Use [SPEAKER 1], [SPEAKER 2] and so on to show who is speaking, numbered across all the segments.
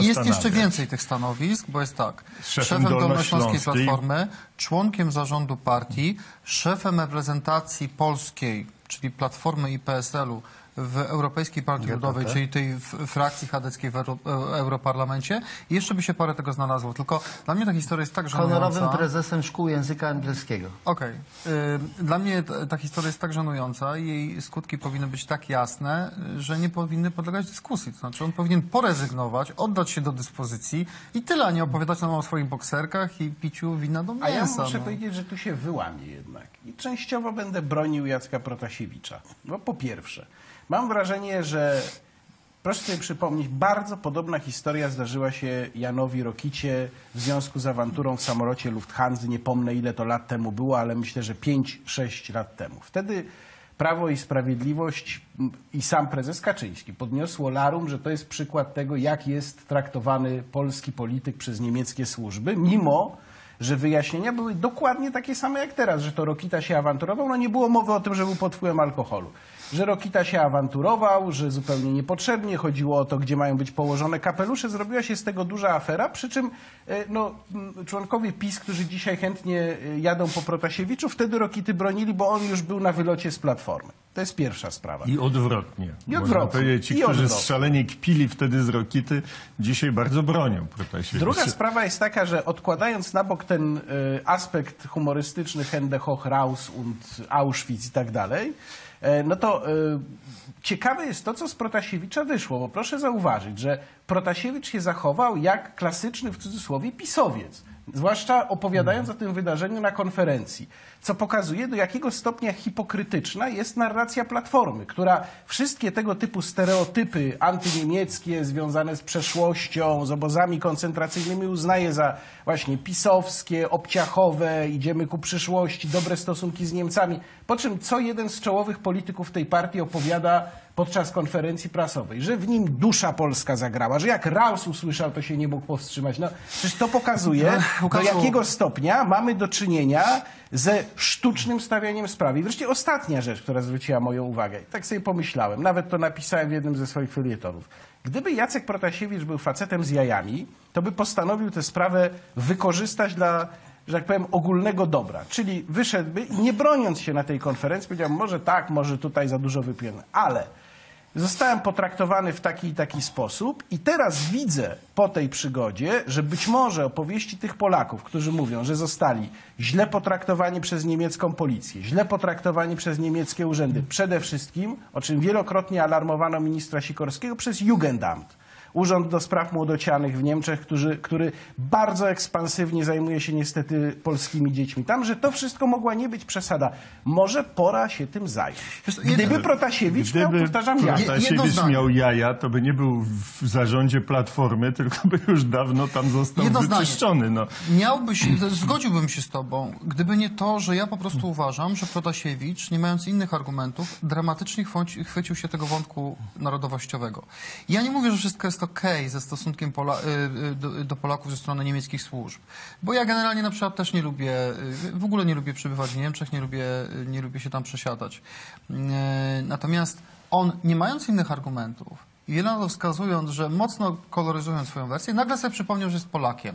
[SPEAKER 1] Jest jeszcze więcej tych stanowisk, bo jest tak.
[SPEAKER 2] Szefem
[SPEAKER 1] Szefem Dolnośląskiej. Platformy, członkiem zarządu partii, szefem reprezentacji polskiej, czyli Platformy i PSL-u w Europejskiej Partii Ludowej, czyli tej frakcji chadeckiej w Euro, e, Europarlamencie. I jeszcze by się parę tego znalazło. Tylko dla mnie ta historia jest tak żenująca.
[SPEAKER 3] Honorowym prezesem szkół języka angielskiego.
[SPEAKER 1] Okej. Y, Dla mnie ta, historia jest tak żenująca i jej skutki powinny być tak jasne, że nie powinny podlegać dyskusji. To znaczy on powinien porezygnować, oddać się do dyspozycji i tyle, a nie opowiadać nam o swoich bokserkach i piciu wina do mięsa.
[SPEAKER 4] A ja muszę
[SPEAKER 1] no.
[SPEAKER 4] powiedzieć, że tu się wyłamię jednak. I częściowo będę bronił Jacka Protasiewicza. Bo po pierwsze, mam wrażenie, że proszę sobie przypomnieć, bardzo podobna historia zdarzyła się Janowi Rokicie w związku z awanturą w samolocie Lufthansa. Nie pomnę ile to lat temu było, ale myślę, że 5-6 lat temu. Wtedy Prawo i Sprawiedliwość i sam prezes Kaczyński podniosło larum, że to jest przykład tego, jak jest traktowany polski polityk przez niemieckie służby, mimo że wyjaśnienia były dokładnie takie same jak teraz, że to Rokita się awanturował. No nie było mowy o tym, że był pod wpływem alkoholu. Że Rokita się awanturował, że zupełnie niepotrzebnie chodziło o to, gdzie mają być położone kapelusze. Zrobiła się z tego duża afera, przy czym e, no, członkowie PiS, którzy dzisiaj chętnie e, jadą po Protasiewiczu, wtedy Rokity bronili, bo on już był na wylocie z Platformy. To jest pierwsza sprawa.
[SPEAKER 2] I odwrotnie.
[SPEAKER 4] I odwrotnie.
[SPEAKER 2] ci,
[SPEAKER 4] I
[SPEAKER 2] którzy
[SPEAKER 4] odwrotnie.
[SPEAKER 2] szalenie kpili wtedy z Rokity, dzisiaj bardzo bronią Protasiewicza.
[SPEAKER 4] Druga sprawa jest taka, że odkładając na bok ten y, aspekt humorystyczny Hände hoch raus und Auschwitz i tak dalej, e, no to y, ciekawe jest to, co z Protasiewicza wyszło, bo proszę zauważyć, że Protasiewicz się zachował jak klasyczny w cudzysłowie pisowiec. Zwłaszcza opowiadając o tym wydarzeniu na konferencji, co pokazuje, do jakiego stopnia hipokrytyczna jest narracja Platformy, która wszystkie tego typu stereotypy antyniemieckie związane z przeszłością, z obozami koncentracyjnymi uznaje za właśnie pisowskie, obciachowe, idziemy ku przyszłości, dobre stosunki z Niemcami. Po czym co jeden z czołowych polityków tej partii opowiada podczas konferencji prasowej, że w nim dusza polska zagrała, że jak Raus usłyszał, to się nie mógł powstrzymać. No, przecież to pokazuje, do
[SPEAKER 1] Łukaszu-
[SPEAKER 4] jakiego stopnia mamy do czynienia ze sztucznym stawianiem sprawy. I wreszcie ostatnia rzecz, która zwróciła moją uwagę. Tak sobie pomyślałem, nawet to napisałem w jednym ze swoich felietonów. Gdyby Jacek Protasiewicz był facetem z jajami, to by postanowił tę sprawę wykorzystać dla, że tak powiem, ogólnego dobra. Czyli wyszedłby nie broniąc się na tej konferencji, powiedział, może tak, może tutaj za dużo wypiłem, ale Zostałem potraktowany w taki i taki sposób i teraz widzę po tej przygodzie, że być może opowieści tych Polaków, którzy mówią, że zostali źle potraktowani przez niemiecką policję, źle potraktowani przez niemieckie urzędy, przede wszystkim, o czym wielokrotnie alarmowano ministra Sikorskiego, przez Jugendamt. Urząd do Spraw Młodocianych w Niemczech, który, który bardzo ekspansywnie zajmuje się niestety polskimi dziećmi. Tam, że to wszystko mogła nie być przesada. Może pora się tym zająć. Gdyby Protasiewicz miał,
[SPEAKER 2] Gdyby
[SPEAKER 4] powtarzam, ja.
[SPEAKER 1] jedno
[SPEAKER 2] Protasiewicz miał jaja, to by nie był w zarządzie Platformy, tylko by już dawno tam został wyczyszczony. No.
[SPEAKER 1] Miałbyś, zgodziłbym się z tobą, gdyby nie to, że ja po prostu uważam, że Protasiewicz, nie mając innych argumentów, dramatycznie chwycił się tego wątku narodowościowego. Ja nie mówię, że wszystko jest okej ze stosunkiem Pola, y, y, do, Polaków ze strony niemieckich służb, bo ja generalnie na przykład też nie lubię, y, w ogóle nie lubię przebywać w Niemczech, nie lubię, nie lubię się tam przesiadać. Natomiast on, nie mając innych argumentów, i wiele na to wskazując, że mocno koloryzując swoją wersję, nagle sobie przypomniał, że jest Polakiem.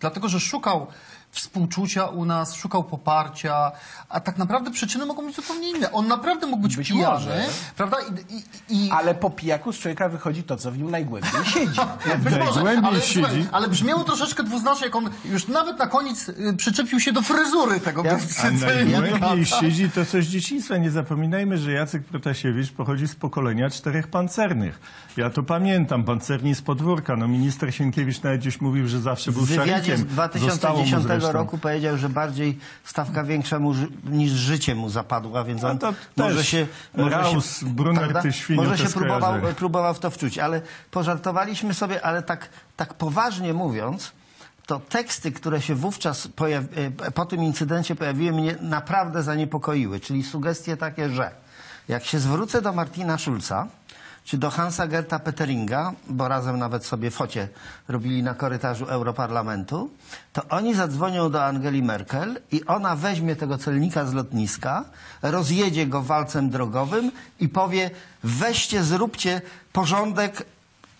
[SPEAKER 1] Dlatego, że szukał współczucia u nas, szukał poparcia, a tak naprawdę przyczyny mogą być zupełnie inne. On naprawdę mógł być,
[SPEAKER 4] Być
[SPEAKER 1] pijany,
[SPEAKER 4] może.
[SPEAKER 1] prawda? I, i, i,
[SPEAKER 4] Ale po pijaku z człowieka wychodzi to, co w nim najgłębiej siedzi.
[SPEAKER 1] być może,
[SPEAKER 2] najgłębiej
[SPEAKER 1] ale,
[SPEAKER 2] siedzi.
[SPEAKER 1] słuchaj, ale brzmiało troszeczkę dwuznacznie, jak on już nawet na koniec y, przyczepił się do fryzury tego
[SPEAKER 3] Ja-
[SPEAKER 2] A najgłębiej siedzi to coś z dzieciństwa. Nie zapominajmy, że Jacek Protasiewicz pochodzi z pokolenia czterech pancernych. Ja to pamiętam, pancerni z podwórka. No minister Sienkiewicz nawet gdzieś mówił, że zawsze był szarikiem.
[SPEAKER 3] z
[SPEAKER 2] Zostało mu
[SPEAKER 3] 2010
[SPEAKER 2] zresztą.
[SPEAKER 3] roku powiedział, że bardziej stawka większa mu, niż życie mu zapadła, więc
[SPEAKER 2] No
[SPEAKER 3] on
[SPEAKER 2] to
[SPEAKER 3] może się...
[SPEAKER 2] Raus, Brunner,
[SPEAKER 3] prawda?
[SPEAKER 2] ty świnio,
[SPEAKER 3] Może się próbował, próbował w to wczuć, ale pożartowaliśmy sobie, ale tak, tak poważnie mówiąc, to teksty, które się wówczas e, po tym incydencie pojawiły, mnie naprawdę zaniepokoiły. Czyli sugestie takie, że jak się zwrócę do Martina Schulza, czy do Hansa Gerta Peteringa, bo razem nawet sobie focie robili na korytarzu Europarlamentu, to oni zadzwonią do Angeli Merkel i ona weźmie tego celnika z lotniska, rozjedzie go walcem drogowym i powie weźcie, zróbcie porządek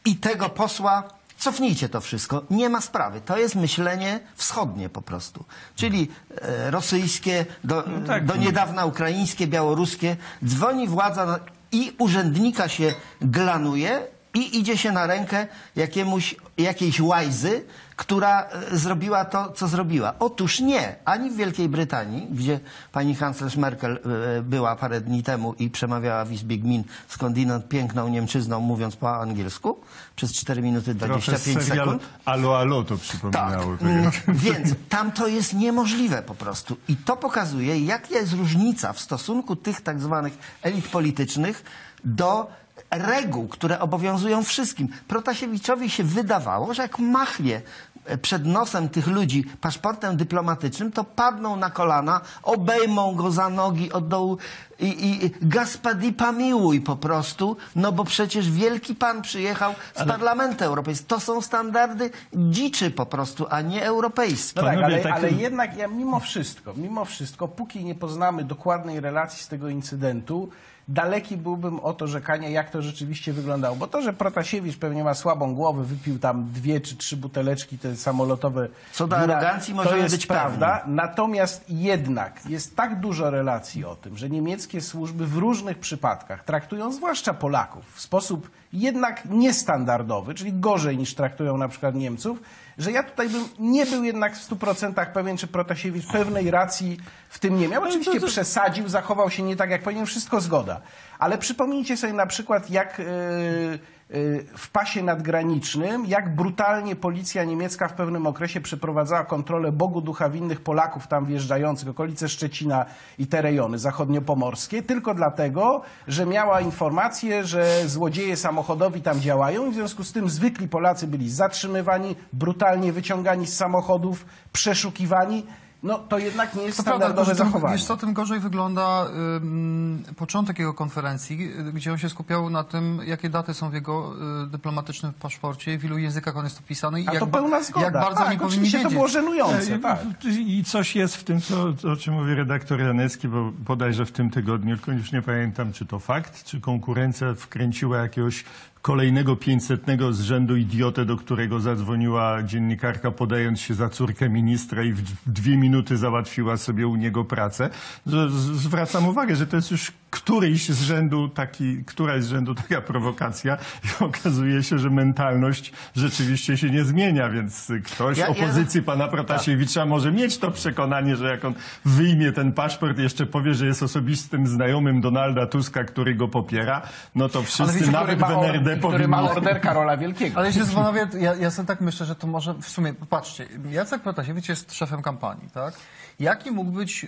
[SPEAKER 3] i tego posła Cofnijcie to wszystko. Nie ma sprawy. To jest myślenie wschodnie po prostu. Czyli e, rosyjskie, do,
[SPEAKER 2] tak.
[SPEAKER 3] do niedawna ukraińskie, białoruskie. Dzwoni władza i urzędnika się glanuje i idzie się na rękę jakiemuś, jakiejś łajzy, która e, zrobiła to, co zrobiła. Otóż nie. Ani w Wielkiej Brytanii, gdzie pani kanclerz Merkel e, była parę dni temu i przemawiała w Izbie Gmin skądinąd piękną Niemczyzną, mówiąc po angielsku, przez 4 minuty
[SPEAKER 2] Trochę
[SPEAKER 3] 25
[SPEAKER 2] serial
[SPEAKER 3] sekund.
[SPEAKER 2] Alo Alo to
[SPEAKER 3] Tak.
[SPEAKER 2] przypominało.
[SPEAKER 3] Mm, Więc tam to jest niemożliwe po prostu. I to pokazuje, jaka jest różnica w stosunku tych tak zwanych elit politycznych do reguł, które obowiązują wszystkim. Protasiewiczowi się wydawało, że jak machnie e, przed nosem tych ludzi paszportem dyplomatycznym, to padną na kolana, obejmą go za nogi od dołu i, i Gaspadi pamiłuj po prostu, no bo przecież wielki pan przyjechał z Parlamentu Europejskiego. To są standardy dziczy po prostu, a nie europejskie.
[SPEAKER 4] No tak, ale,
[SPEAKER 2] tak-
[SPEAKER 4] ale jednak ja mimo wszystko, mimo wszystko, póki nie poznamy dokładnej relacji z tego incydentu, daleki byłbym od orzekania, jak to rzeczywiście wyglądało. Bo to, że Protasiewicz pewnie ma słabą głowę, wypił tam dwie czy trzy buteleczki te samolotowe.
[SPEAKER 3] Co do
[SPEAKER 4] wina,
[SPEAKER 3] arogancji
[SPEAKER 4] jest
[SPEAKER 3] być
[SPEAKER 4] prawda. Natomiast jednak jest tak dużo relacji o tym, że niemieckie służby w różnych przypadkach traktują zwłaszcza Polaków w sposób jednak niestandardowy, czyli gorzej niż traktują na przykład Niemców, że ja tutaj bym nie był jednak w 100% pewien, czy Protasiewicz pewnej racji w tym nie miał. Oczywiście przesadził, zachował się nie tak, jak powinien, wszystko zgoda. Ale przypomnijcie sobie na przykład, jak yy, yy, w pasie nadgranicznym, jak brutalnie policja niemiecka w pewnym okresie przeprowadzała kontrolę Bogu ducha winnych Polaków tam wjeżdżających, okolice Szczecina i te rejony zachodniopomorskie, tylko dlatego, że miała informację, że złodzieje samochodowi tam działają i w związku z tym zwykli Polacy byli zatrzymywani, brutalnie wyciągani z samochodów, przeszukiwani. No to jednak nie jest
[SPEAKER 1] To prawda,
[SPEAKER 4] standardowe
[SPEAKER 1] tym,
[SPEAKER 4] zachowanie.
[SPEAKER 1] wiesz co, tym gorzej wygląda ym, początek jego konferencji, y, gdzie on się skupiał na tym, jakie daty są w jego y, dyplomatycznym paszporcie, w ilu językach on jest opisany i
[SPEAKER 4] A
[SPEAKER 1] jak,
[SPEAKER 4] to pełna zgoda.
[SPEAKER 1] jak bardzo
[SPEAKER 4] tak,
[SPEAKER 1] powinni
[SPEAKER 4] oczywiście
[SPEAKER 1] wiedzieć.
[SPEAKER 4] to było żenujące, tak.
[SPEAKER 2] I coś jest w tym, co, o czym mówi redaktor Janecki, bo bodajże w tym tygodniu, tylko już nie pamiętam, czy to fakt, czy konkurencja wkręciła jakiegoś kolejnego 500 z rzędu idiotę, do którego zadzwoniła dziennikarka, podając się za córkę ministra i w dwie minuty załatwiła sobie u niego pracę. Zwracam uwagę, że to jest już któryś z rzędu taki, któraś z rzędu taka prowokacja i okazuje się, że mentalność rzeczywiście się nie zmienia, więc ktoś
[SPEAKER 3] Ja- ja-
[SPEAKER 2] opozycji pana Protasiewicza może mieć to przekonanie, że jak on wyjmie ten paszport i jeszcze powie, że jest osobistym znajomym Donalda Tuska, który go popiera, no to wszyscy,
[SPEAKER 1] wiecie,
[SPEAKER 2] nawet w NRD
[SPEAKER 4] który ma
[SPEAKER 2] powinni...
[SPEAKER 4] order Karola Wielkiego.
[SPEAKER 1] Ale jeśli panowie, ja, ja sobie tak myślę, że to może w sumie, patrzcie, Jacek Protasiewicz jest szefem kampanii, tak? Jaki mógł być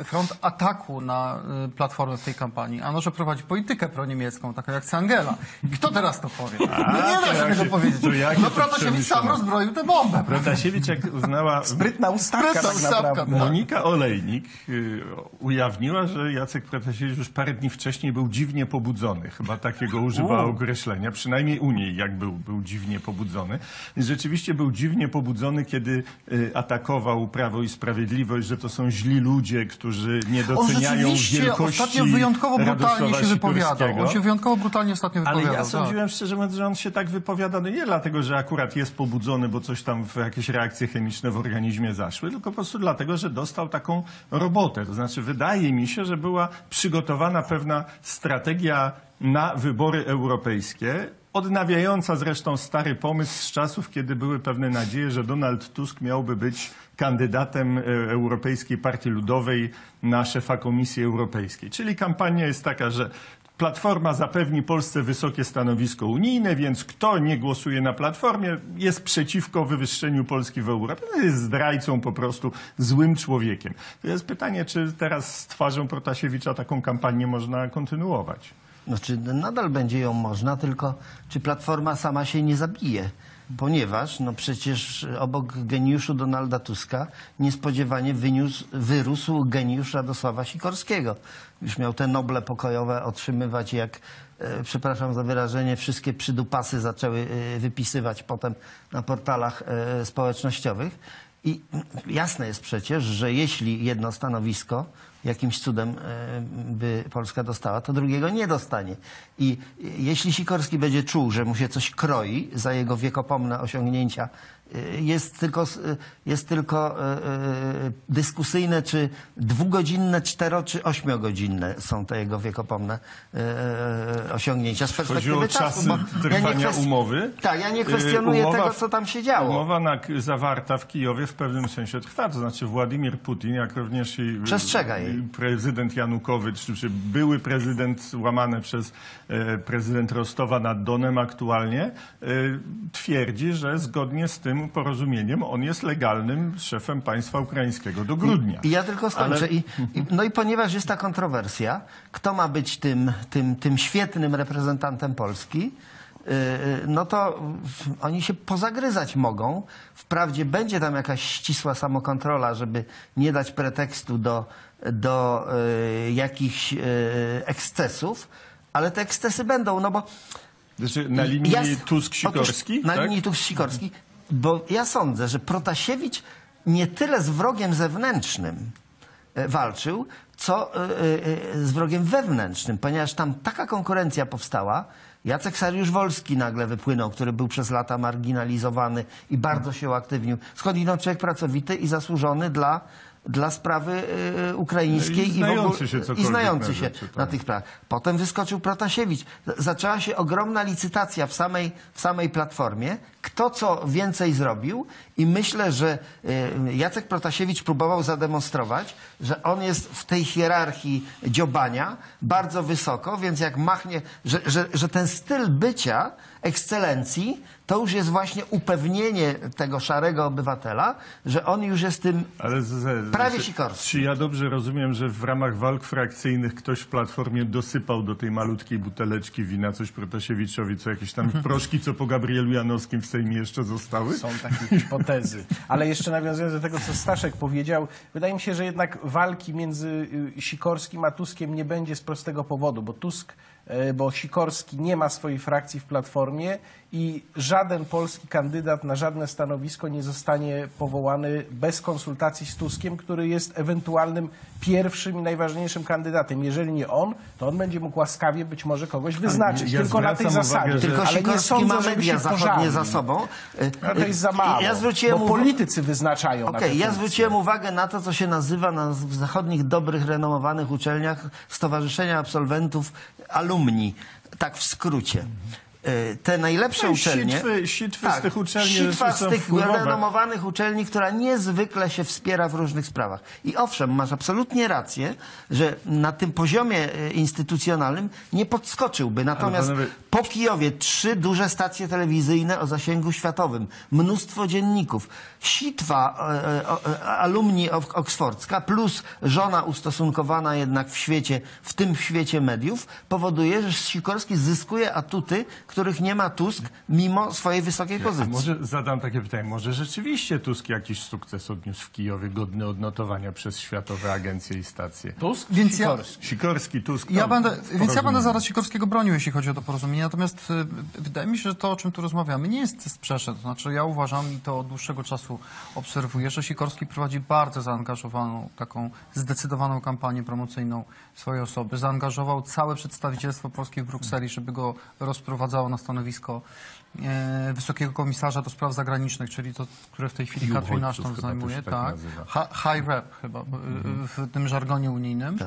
[SPEAKER 1] y, front ataku na y, Platformę w tej kampanii? Ano, że prowadzi politykę proniemiecką, taką jak Angela. I kto teraz to powie? No nie da się tego powiedzieć.
[SPEAKER 2] to jakie
[SPEAKER 1] No Protasiewicz sam rozbroił tę bombę.
[SPEAKER 2] Protasiewicz, jak uznała
[SPEAKER 4] Sprytna ustawka
[SPEAKER 1] Sprytna
[SPEAKER 4] tak
[SPEAKER 1] ustawka,
[SPEAKER 4] naprawdę.
[SPEAKER 1] tak.
[SPEAKER 2] Monika Olejnik y, ujawniła, że Jacek Protasiewicz już parę dni wcześniej był dziwnie pobudzony. Chyba takiego używała określenia. Przynajmniej u niej jak był, był dziwnie pobudzony. I Rzeczywiście był dziwnie pobudzony, kiedy y, atakował Prawo i Sprawiedliwość, że to są źli ludzie, którzy nie doceniają wielkości
[SPEAKER 1] ostatnio wyjątkowo brutalnie się wypowiadał. On się wyjątkowo brutalnie ostatnio
[SPEAKER 2] Ale
[SPEAKER 1] wypowiadał.
[SPEAKER 2] ja
[SPEAKER 1] tak.
[SPEAKER 2] sądziłem szczerze mówiąc, że on się tak wypowiada no nie dlatego, że akurat jest pobudzony, bo coś tam w jakieś reakcje chemiczne w organizmie zaszły, tylko po prostu dlatego, że dostał taką robotę. To znaczy wydaje mi się, że była przygotowana pewna strategia na wybory europejskie, odnawiająca zresztą stary pomysł z czasów, kiedy były pewne nadzieje, że Donald Tusk miałby być kandydatem e, Europejskiej Partii Ludowej na szefa Komisji Europejskiej. Czyli kampania jest taka, że Platforma zapewni Polsce wysokie stanowisko unijne, więc kto nie głosuje na Platformie, jest przeciwko wywyższeniu Polski w Europie. No, Jest zdrajcą po prostu, złym człowiekiem. To jest pytanie, czy teraz z twarzą Protasiewicza taką kampanię można kontynuować.
[SPEAKER 3] Znaczy, nadal będzie ją można, tylko czy Platforma sama się nie zabije? Ponieważ, no przecież obok geniuszu Donalda Tuska niespodziewanie wyniósł, wyrósł geniusz Radosława Sikorskiego. Już miał te noble pokojowe otrzymywać, jak, e, przepraszam za wyrażenie, wszystkie przydupasy zaczęły e, wypisywać potem na portalach e, społecznościowych. I jasne jest przecież, że jeśli jedno stanowisko jakimś cudem e, by Polska dostała, to drugiego nie dostanie. I jeśli Sikorski będzie czuł, że mu się coś kroi za jego wiekopomne osiągnięcia, jest tylko, jest tylko e, e, dyskusyjne, czy dwugodzinne, cztero czy ośmiogodzinne są te jego wiekopomne e, osiągnięcia z perspektywy
[SPEAKER 2] o
[SPEAKER 3] czasu.
[SPEAKER 2] czasy trwania
[SPEAKER 3] kwest-
[SPEAKER 2] umowy.
[SPEAKER 3] Tak, ja nie kwestionuję
[SPEAKER 2] umowa
[SPEAKER 3] tego, co tam się działo.
[SPEAKER 2] Umowa na, zawarta w Kijowie w pewnym sensie trwa. To znaczy Władimir Putin, jak również i
[SPEAKER 3] Przestrzega jej.
[SPEAKER 2] prezydent Janukowycz, czy, były prezydent łamany przez prezydent Rostowa nad Donem aktualnie, twierdzi, że zgodnie z tym porozumieniem on jest legalnym szefem państwa ukraińskiego do grudnia.
[SPEAKER 3] I ja tylko skończę.
[SPEAKER 2] Ale-
[SPEAKER 3] I, i, no i ponieważ jest ta kontrowersja, kto ma być tym, tym, tym świetnym reprezentantem Polski, yy, no to oni się pozagryzać mogą. Wprawdzie będzie tam jakaś ścisła samokontrola, żeby nie dać pretekstu do, do yy, jakichś ekscesów, ale te ekscesy będą, no bo
[SPEAKER 2] Znaczy, na linii
[SPEAKER 3] ja-
[SPEAKER 2] Tusk-Sikorski?
[SPEAKER 3] Na
[SPEAKER 2] tak?
[SPEAKER 3] linii Tusk-Sikorski, bo ja sądzę, że Protasiewicz nie tyle z wrogiem zewnętrznym e, walczył, co e, e, z wrogiem wewnętrznym, ponieważ tam taka konkurencja powstała. Jacek Sariusz-Wolski nagle wypłynął, który był przez lata marginalizowany i bardzo się uaktywnił. Skądinąd człowiek pracowity i zasłużony dla, dla sprawy ukraińskiej
[SPEAKER 2] I
[SPEAKER 3] w ogóle-
[SPEAKER 2] znający się
[SPEAKER 3] i znający
[SPEAKER 2] na
[SPEAKER 3] się
[SPEAKER 2] rzeczy, tak.
[SPEAKER 3] na tych sprawach. Potem wyskoczył Protasiewicz. Zaczęła się ogromna licytacja w samej, w samej platformie. Kto co więcej zrobił i myślę, że y, Jacek Protasiewicz próbował zademonstrować, że on jest w tej hierarchii dziobania bardzo wysoko, więc jak machnie, że, że, że ten styl bycia ekscelencji to już jest właśnie upewnienie tego szarego obywatela, że on już jest tym
[SPEAKER 2] Ale z, z,
[SPEAKER 3] Prawie
[SPEAKER 2] z-
[SPEAKER 3] Sikorski.
[SPEAKER 2] Czy ja dobrze rozumiem, że w ramach walk frakcyjnych ktoś w Platformie dosypał do tej malutkiej buteleczki wina coś Protasiewiczowi, co jakieś tam proszki, co po Gabrielu Janowskim w Sejmie jeszcze zostały?
[SPEAKER 4] Są takie hipotezy. Ale jeszcze nawiązując do tego, co Staszek powiedział, wydaje mi się, że jednak walki między y, Sikorskim a Tuskiem nie będzie z prostego powodu, bo Tusk, e, bo Sikorski nie ma swojej frakcji w Platformie i żaden polski kandydat na żadne stanowisko nie zostanie powołany bez konsultacji z Tuskiem, który jest ewentualnym pierwszym i najważniejszym kandydatem. Jeżeli nie on, to on będzie mógł łaskawie być może kogoś wyznaczyć.
[SPEAKER 2] ja
[SPEAKER 4] tylko na tej
[SPEAKER 2] uwagę,
[SPEAKER 4] zasadzie.
[SPEAKER 2] że-
[SPEAKER 4] Ale nie sądzę,
[SPEAKER 3] ma
[SPEAKER 4] żeby
[SPEAKER 3] media
[SPEAKER 4] się
[SPEAKER 3] zachodnie za sobą.
[SPEAKER 4] Ale to jest za mało,
[SPEAKER 3] Ja zwróciłem
[SPEAKER 4] bo politycy wyznaczają te
[SPEAKER 3] ja zwróciłem uwagę na to, co się nazywa na w zachodnich, dobrych, renomowanych uczelniach Stowarzyszenia Absolwentów Alumni. Tak w skrócie. Y, Te najlepsze
[SPEAKER 2] No
[SPEAKER 3] uczelnie...
[SPEAKER 2] sitwy- sitwy z tych uczelni
[SPEAKER 3] Sitwa z tych renomowanych uczelni, która niezwykle się wspiera w różnych sprawach. I owszem, masz absolutnie rację, że na tym poziomie e, instytucjonalnym nie podskoczyłby. Natomiast
[SPEAKER 2] panowie-
[SPEAKER 3] po Kijowie trzy duże stacje telewizyjne o zasięgu światowym, mnóstwo dzienników, sitwa e, e, e, alumni ok- oksfordzka plus żona ustosunkowana jednak w świecie, w tym świecie mediów, powoduje, że Sikorski zyskuje atuty, których nie ma Tusk mimo swojej wysokiej
[SPEAKER 2] A
[SPEAKER 3] pozycji.
[SPEAKER 2] może zadam takie pytanie, może rzeczywiście Tusk jakiś sukces odniósł w Kijowie, godny odnotowania przez światowe agencje i stacje?
[SPEAKER 4] Tusk
[SPEAKER 1] Więc ja-
[SPEAKER 4] Sikorski.
[SPEAKER 2] Sikorski, Tusk...
[SPEAKER 1] Ja będę, więc ja będę zaraz Sikorskiego bronił, jeśli chodzi o to porozumienie. Natomiast y, wydaje mi się, że to, o czym tu rozmawiamy, nie jest sprzeczne. To znaczy, ja uważam i to od dłuższego czasu obserwuję, że Sikorski prowadzi bardzo zaangażowaną, taką zdecydowaną kampanię promocyjną swojej osoby. Zaangażował całe przedstawicielstwo polskie w Brukseli, żeby go rozprowadzało na stanowisko e, wysokiego komisarza do spraw zagranicznych, czyli to, które w tej chwili
[SPEAKER 2] uchodźców
[SPEAKER 1] Ashton zajmuje.
[SPEAKER 2] tak
[SPEAKER 1] tak. High rep chyba y, w tym żargonie unijnym.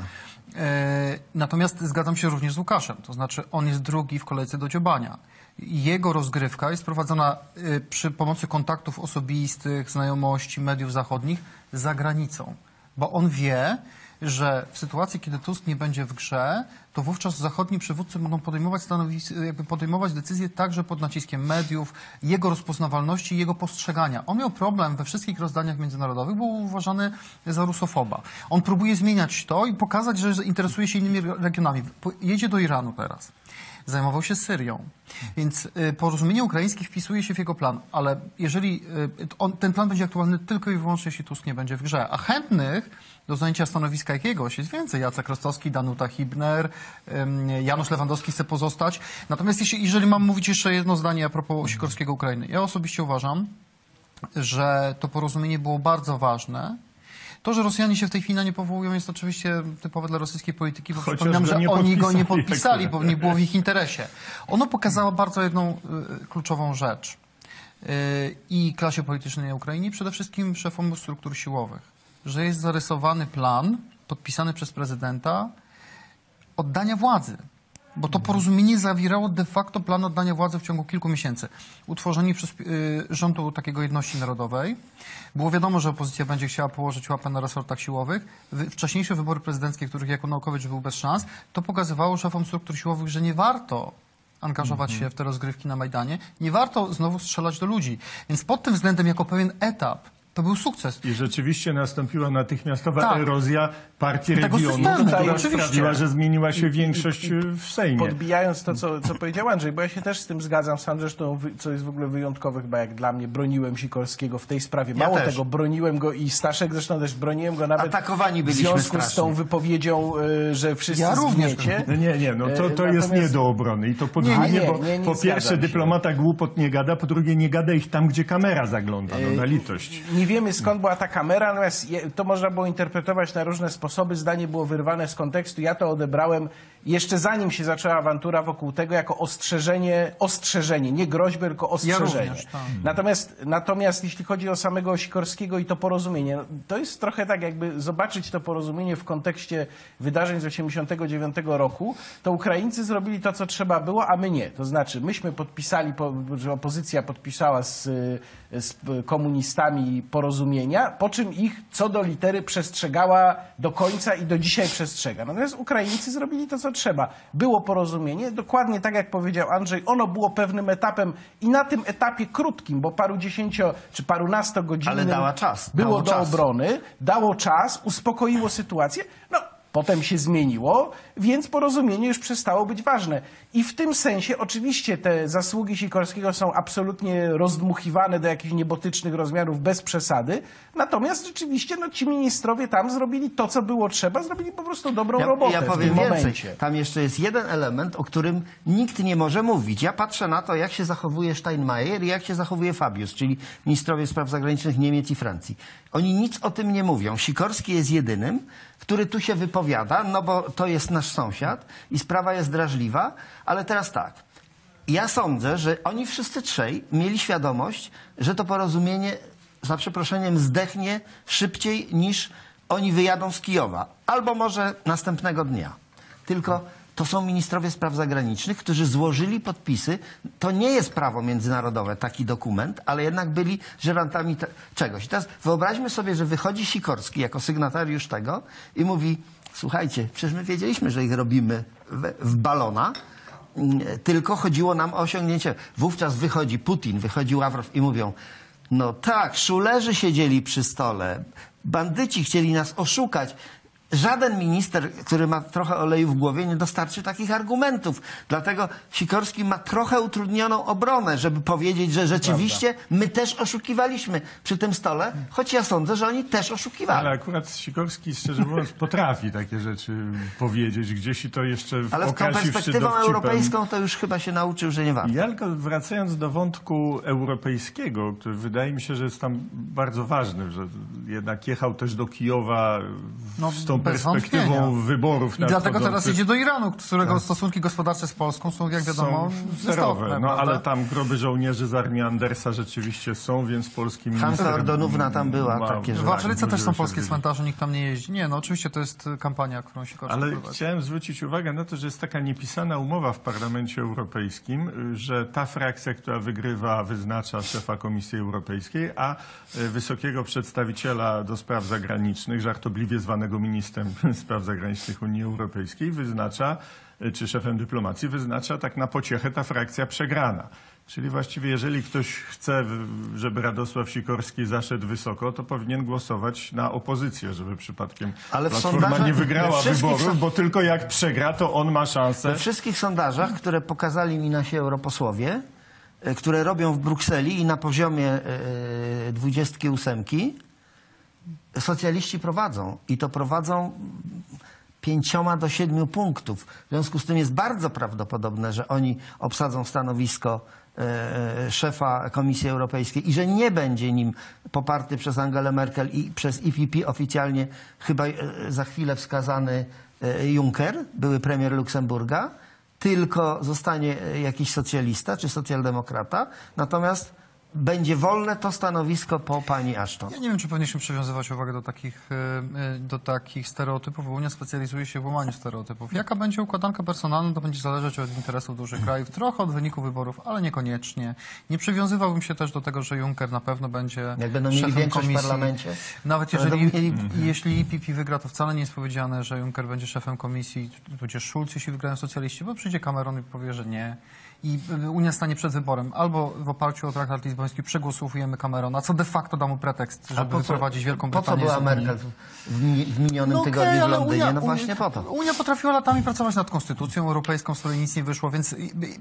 [SPEAKER 1] E, natomiast zgadzam się również z Łukaszem, to znaczy on jest drugi w kolejce do dziobania. Jego rozgrywka jest prowadzona przy pomocy kontaktów osobistych, znajomości, mediów zachodnich za granicą, bo on wie, że w sytuacji, kiedy Tusk nie będzie w grze, to wówczas zachodni przywódcy będą podejmować, jakby podejmować decyzje także pod naciskiem mediów, jego rozpoznawalności i jego postrzegania. On miał problem we wszystkich rozdaniach międzynarodowych, był uważany za rusofoba. On próbuje zmieniać to i pokazać, że interesuje się innymi re- regionami. Jedzie do Iranu teraz. Zajmował się Syrią. Więc y, porozumienie ukraińskie wpisuje się w jego plan, ale jeżeli y, on, ten plan będzie aktualny tylko i wyłącznie, jeśli Tusk nie będzie w grze. A chętnych do zajęcia stanowiska jakiegoś jest więcej. Jacek Rostowski, Danuta Hibner, Janusz Lewandowski chce pozostać. Natomiast jeśli, jeżeli mam mówić jeszcze jedno zdanie a propos Sikorskiego Ukrainy. Ja osobiście uważam, że to porozumienie było bardzo ważne, To, że Rosjanie się w tej chwili na nie powołują, jest oczywiście typowe dla rosyjskiej polityki, bo
[SPEAKER 2] Chociaż
[SPEAKER 1] przypominam, że oni go nie
[SPEAKER 2] podpisali
[SPEAKER 1] bo nie było w ich interesie. Ono pokazało bardzo jedną y, kluczową rzecz. Y, I klasie politycznej i przede wszystkim szefom struktur siłowych, że jest zarysowany plan podpisany przez prezydenta oddania władzy. Bo to porozumienie zawierało de facto plan oddania władzy w ciągu kilku miesięcy. Utworzenie przez y, rządu takiego jedności narodowej. Było wiadomo, że opozycja będzie chciała położyć łapę na resortach siłowych. Wy, wcześniejsze wybory prezydenckie, których jako Naukowicz był bez szans, to pokazywało szefom struktur siłowych, że nie warto angażować się w te rozgrywki na Majdanie. Nie warto znowu strzelać do ludzi. Więc pod tym względem, jako pewien etap, to był sukces.
[SPEAKER 2] I rzeczywiście nastąpiła natychmiastowa
[SPEAKER 1] Tak.
[SPEAKER 2] erozja partii
[SPEAKER 1] Tego
[SPEAKER 2] regionu,
[SPEAKER 1] systemu,
[SPEAKER 2] która
[SPEAKER 1] oczywiście.
[SPEAKER 2] sprawiła, że zmieniła się większość w Sejmie.
[SPEAKER 4] Podbijając to, co, co powiedział Andrzej, bo ja się też z tym zgadzam. Sam zresztą, co jest w ogóle wyjątkowe chyba jak dla mnie, broniłem Sikorskiego w tej sprawie.
[SPEAKER 3] Ja
[SPEAKER 4] Mało
[SPEAKER 3] też.
[SPEAKER 4] tego, broniłem go i Staszek zresztą też broniłem go nawet
[SPEAKER 3] Atakowani
[SPEAKER 4] w związku z tą
[SPEAKER 3] strasznie.
[SPEAKER 4] wypowiedzią, y, że wszyscy
[SPEAKER 1] Ja również.
[SPEAKER 2] No nie, nie, no to, to
[SPEAKER 4] E,
[SPEAKER 2] jest
[SPEAKER 4] natomiast-
[SPEAKER 2] nie do obrony. I to podwójnie,
[SPEAKER 4] Nie, nie,
[SPEAKER 2] bo
[SPEAKER 4] nie, nie
[SPEAKER 2] po pierwsze dyplomata głupot nie gada, po drugie nie gada ich tam, gdzie kamera zagląda. No na litość.
[SPEAKER 4] Nie wiemy skąd była ta kamera, natomiast to można było interpretować na różne sposoby. Zdanie było wyrwane z kontekstu. Ja to odebrałem jeszcze zanim się zaczęła awantura wokół tego jako ostrzeżenie, ostrzeżenie, nie groźbę, tylko ostrzeżenie.
[SPEAKER 1] również, tak.
[SPEAKER 4] natomiast, natomiast jeśli chodzi o samego Sikorskiego i to porozumienie, no, to jest trochę tak jakby zobaczyć to porozumienie w kontekście wydarzeń z 89 roku, to Ukraińcy zrobili to, co trzeba było, a my nie. To znaczy, myśmy podpisali, po, że opozycja podpisała z, z komunistami porozumienia, po czym ich co do litery przestrzegała do końca i do dzisiaj przestrzega. Natomiast Ukraińcy zrobili to, co trzeba. Było porozumienie, dokładnie tak jak powiedział Andrzej, ono było pewnym etapem i na tym etapie krótkim, bo paru dziesięcio czy parunastogodzinnym
[SPEAKER 3] Ale dała czas,
[SPEAKER 4] było do
[SPEAKER 3] czas.
[SPEAKER 4] obrony, dało czas, uspokoiło sytuację. No, potem się zmieniło, więc porozumienie już przestało być ważne. I w tym sensie oczywiście te zasługi Sikorskiego są absolutnie rozdmuchiwane do jakichś niebotycznych rozmiarów bez przesady. Natomiast rzeczywiście no, ci ministrowie tam zrobili to, co było trzeba, zrobili po prostu dobrą
[SPEAKER 3] Ja,
[SPEAKER 4] robotę
[SPEAKER 3] ja
[SPEAKER 4] w
[SPEAKER 3] powiem
[SPEAKER 4] tym
[SPEAKER 3] więcej.
[SPEAKER 4] momencie.
[SPEAKER 3] Tam jeszcze jest jeden element, o którym nikt nie może mówić. Ja patrzę na to, jak się zachowuje Steinmeier i jak się zachowuje Fabius, czyli ministrowie spraw zagranicznych Niemiec i Francji. Oni nic o tym nie mówią. Sikorski jest jedynym, który tu się wypowiada, no bo to jest nasz sąsiad i sprawa jest drażliwa, ale teraz tak. Ja sądzę, że oni wszyscy trzej mieli świadomość, że to porozumienie, za przeproszeniem, zdechnie szybciej niż oni wyjadą z Kijowa. Albo może następnego dnia. Tylko to są ministrowie spraw zagranicznych, którzy złożyli podpisy. To nie jest prawo międzynarodowe, taki dokument, ale jednak byli żerantami czegoś. I teraz wyobraźmy sobie, że wychodzi Sikorski jako sygnatariusz tego i mówi, słuchajcie, przecież my wiedzieliśmy, że ich robimy w, w balona, Mm, tylko chodziło nam o osiągnięcie. Wówczas wychodzi Putin, wychodzi Ławrow i mówią, no tak, szulerzy siedzieli przy stole, bandyci chcieli nas oszukać. Żaden minister, który ma trochę oleju w głowie, nie dostarczy takich argumentów. Dlatego Sikorski ma trochę utrudnioną obronę, żeby powiedzieć, że rzeczywiście my też oszukiwaliśmy przy tym stole, choć ja sądzę, że oni też oszukiwali.
[SPEAKER 2] Ale akurat Sikorski, szczerze mówiąc, potrafi takie rzeczy powiedzieć gdzieś i to jeszcze w
[SPEAKER 3] Ale z tą perspektywą europejską to już chyba się nauczył, że nie warto.
[SPEAKER 2] Ja tylko wracając do wątku europejskiego, który wydaje mi się, że jest tam bardzo ważny, że jednak jechał też do Kijowa
[SPEAKER 1] No,
[SPEAKER 2] z tą
[SPEAKER 1] bez
[SPEAKER 2] perspektywą wyborów
[SPEAKER 1] I dlatego teraz idzie do Iranu, którego stosunki gospodarcze z Polską są, jak wiadomo,
[SPEAKER 2] są zerowe. No
[SPEAKER 1] prawda?
[SPEAKER 2] ale tam groby żołnierzy z armii Andersa rzeczywiście są, więc polski minister...
[SPEAKER 3] Ordonówna tam była,
[SPEAKER 2] ma-
[SPEAKER 3] takie
[SPEAKER 1] W
[SPEAKER 3] rzeczy.
[SPEAKER 1] Afryce też są polskie cmentarze, nikt tam nie jeździ. Nie, no oczywiście to jest y, kampania, którą się
[SPEAKER 2] Ale
[SPEAKER 1] prowadzi.
[SPEAKER 2] chciałem zwrócić uwagę na to, że jest taka niepisana umowa w Parlamencie Europejskim, y, że ta frakcja, która wygrywa, wyznacza szefa Komisji Europejskiej, a y, wysokiego przedstawiciela do spraw zagranicznych, żartobliwie zwanego ministrem spraw zagranicznych Unii Europejskiej, wyznacza, y, czy szefem dyplomacji, wyznacza tak na pociechę ta frakcja przegrana. Czyli właściwie, jeżeli ktoś chce, żeby Radosław Sikorski zaszedł wysoko, to powinien głosować na opozycję, żeby przypadkiem
[SPEAKER 3] Ale
[SPEAKER 2] Platforma
[SPEAKER 3] sondażach-
[SPEAKER 2] nie wygrała wyborów, bo tylko jak przegra, to on ma szansę.
[SPEAKER 3] We wszystkich sondażach, które pokazali mi nasi europosłowie, e, które robią w Brukseli i na poziomie e, 28, socjaliści prowadzą. I to prowadzą pięcioma do siedmiu punktów. W związku z tym jest bardzo prawdopodobne, że oni obsadzą stanowisko e, szefa Komisji Europejskiej i że nie będzie nim poparty przez Angelę Merkel i przez EPP oficjalnie chyba e, za chwilę wskazany e, Juncker, były premier Luksemburga, tylko zostanie e, jakiś socjalista czy socjaldemokrata, natomiast będzie wolne to stanowisko po pani Ashton.
[SPEAKER 1] Ja nie wiem, czy powinniśmy przywiązywać uwagę do takich, e, e, do takich stereotypów, bo Unia specjalizuje się w łamaniu stereotypów. Jaka będzie układanka personalna, to będzie zależeć od interesów dużych krajów, trochę od wyniku wyborów, ale niekoniecznie. Nie przywiązywałbym się też do tego, że Juncker na pewno będzie
[SPEAKER 3] Jak będą mieli
[SPEAKER 1] szefem
[SPEAKER 3] większość w
[SPEAKER 1] komisji.
[SPEAKER 3] parlamencie?
[SPEAKER 1] Nawet jeżeli,
[SPEAKER 3] mieli-
[SPEAKER 1] jeśli EPP wygra, to wcale nie jest powiedziane, że Juncker będzie szefem komisji, tudzież Schulz, jeśli wygrają socjaliści, bo przyjdzie Cameron i powie, że nie. I Unia stanie przed wyborem. Albo w oparciu o traktat lizboński przegłosowujemy Camerona, co de facto da mu pretekst, żeby
[SPEAKER 3] po
[SPEAKER 1] wyprowadzić Wielką
[SPEAKER 3] Po co
[SPEAKER 1] Brytanię
[SPEAKER 3] była. Merkel w, w minionym
[SPEAKER 1] No
[SPEAKER 3] tygodniu w
[SPEAKER 1] ale
[SPEAKER 3] Londynie?
[SPEAKER 1] Unia-
[SPEAKER 3] no właśnie po to.
[SPEAKER 1] Unia potrafiła latami pracować nad konstytucją europejską, z której nic nie wyszło, więc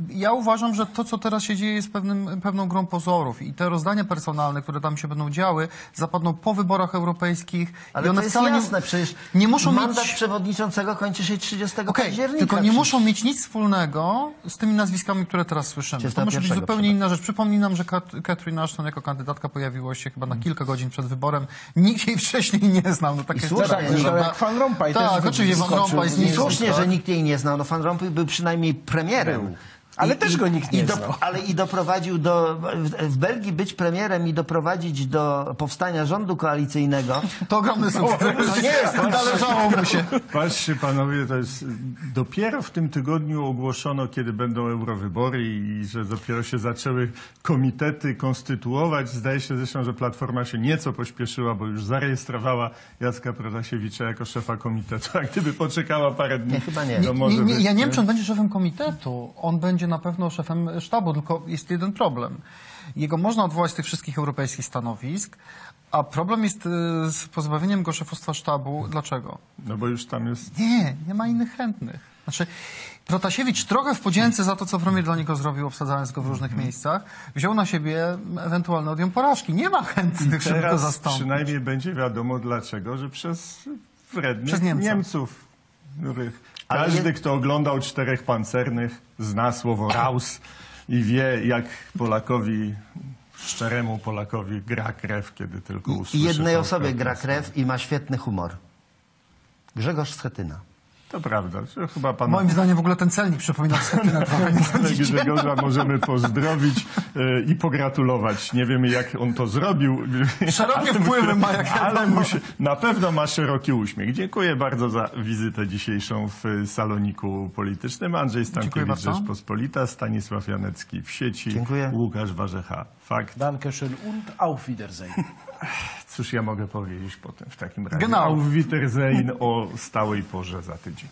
[SPEAKER 1] ja uważam, że to, co teraz się dzieje, jest pewnym, pewną grą pozorów i te rozdania personalne, które tam się będą działy, zapadną po wyborach europejskich
[SPEAKER 3] Ale
[SPEAKER 1] i one
[SPEAKER 3] to jest jasne,
[SPEAKER 1] nie,
[SPEAKER 3] przecież
[SPEAKER 1] nie muszą
[SPEAKER 3] mandat
[SPEAKER 1] mieć...
[SPEAKER 3] przewodniczącego kończy się 30
[SPEAKER 1] Okej,
[SPEAKER 3] października.
[SPEAKER 1] tylko nie
[SPEAKER 3] przecież.
[SPEAKER 1] muszą mieć nic wspólnego z tymi nazwiskami, które teraz słyszymy. To może być
[SPEAKER 3] 31
[SPEAKER 1] zupełnie inna rzecz. Przypomnij nam, że Catherine Ashton jako kandydatka pojawiła się chyba na kilka godzin przed wyborem. Nikt jej wcześniej nie znał. No, takie
[SPEAKER 3] I słusznie, zresztą
[SPEAKER 1] prawda?
[SPEAKER 4] jak Van Rompuy też
[SPEAKER 1] Tak,
[SPEAKER 4] wy-
[SPEAKER 1] oczywiście, Van Rompuy
[SPEAKER 4] i
[SPEAKER 3] słusznie,
[SPEAKER 1] tak.
[SPEAKER 3] że nikt jej nie znał. No Van Rompuy był przynajmniej premierem.
[SPEAKER 4] Ale też go nikt nie
[SPEAKER 3] i do,
[SPEAKER 4] znał.
[SPEAKER 3] Ale i doprowadził do... W, w Belgii być premierem i doprowadzić do powstania rządu koalicyjnego
[SPEAKER 1] To ogromny sukces.
[SPEAKER 3] nie jest
[SPEAKER 1] Należało mu się.
[SPEAKER 2] Patrzcie panowie, to jest dopiero w tym tygodniu ogłoszono, kiedy będą eurowybory i że dopiero się zaczęły komitety konstytuować. Zdaje się zresztą, że Platforma się nieco pośpieszyła, bo już zarejestrowała Jacka Protasiewicza jako szefa komitetu. A gdyby poczekała parę dni,
[SPEAKER 3] Nie, chyba nie.
[SPEAKER 2] to może
[SPEAKER 1] Nie, nie,
[SPEAKER 2] być,
[SPEAKER 1] ja nie wiem, czy on będzie szefem komitetu. On będzie na pewno szefem sztabu, tylko jest jeden problem. Jego można odwołać z tych wszystkich europejskich stanowisk, a problem jest y, z pozbawieniem go szefostwa sztabu. Dlaczego?
[SPEAKER 2] No bo już tam jest
[SPEAKER 1] Nie, nie ma innych chętnych. Znaczy, Protasiewicz trochę w podzięce za to, co premier dla niego zrobił, obsadzając go w różnych
[SPEAKER 2] Mhm.
[SPEAKER 1] miejscach, wziął na siebie ewentualny odjął porażki. Nie ma chętnych, żeby go zastąpić.
[SPEAKER 2] przynajmniej będzie wiadomo dlaczego, że przez wrednych
[SPEAKER 1] Przez Niemca.
[SPEAKER 2] Niemców, których każdy, kto oglądał czterech pancernych, zna słowo raus i wie, jak Polakowi, szczeremu Polakowi gra krew, kiedy tylko usłyszy
[SPEAKER 3] I jednej osobie gra krew i ma świetny humor. Grzegorz Schetyna.
[SPEAKER 2] To prawda, że chyba pan
[SPEAKER 1] Moim zdaniem w ogóle ten celnik przypomina Schetynę trochę. nie sądzicie?
[SPEAKER 2] Grzegorza możemy pozdrowić e, i pogratulować. Nie wiemy, jak on to zrobił.
[SPEAKER 1] Szerokie wpływy ma, jak
[SPEAKER 2] Ale musi, na pewno ma szeroki uśmiech. Dziękuję bardzo za wizytę dzisiejszą w saloniku politycznym. Andrzej Stankiewicz. Rzeczpospolita, Stanisław Janecki w sieci,
[SPEAKER 3] Dziękuję.
[SPEAKER 2] Łukasz Warzecha. Fakt.
[SPEAKER 4] Dankeschön und auf Wiedersehen.
[SPEAKER 2] Cóż ja mogę powiedzieć potem w takim razie?
[SPEAKER 1] Genau.
[SPEAKER 2] Auf Wiedersehen o stałej porze za tydzień.